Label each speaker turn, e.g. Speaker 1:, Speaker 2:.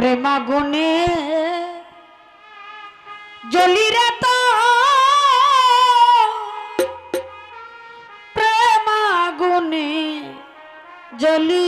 Speaker 1: প্রেমাগুনে জলিরে তো প্রেমাগুনে জলি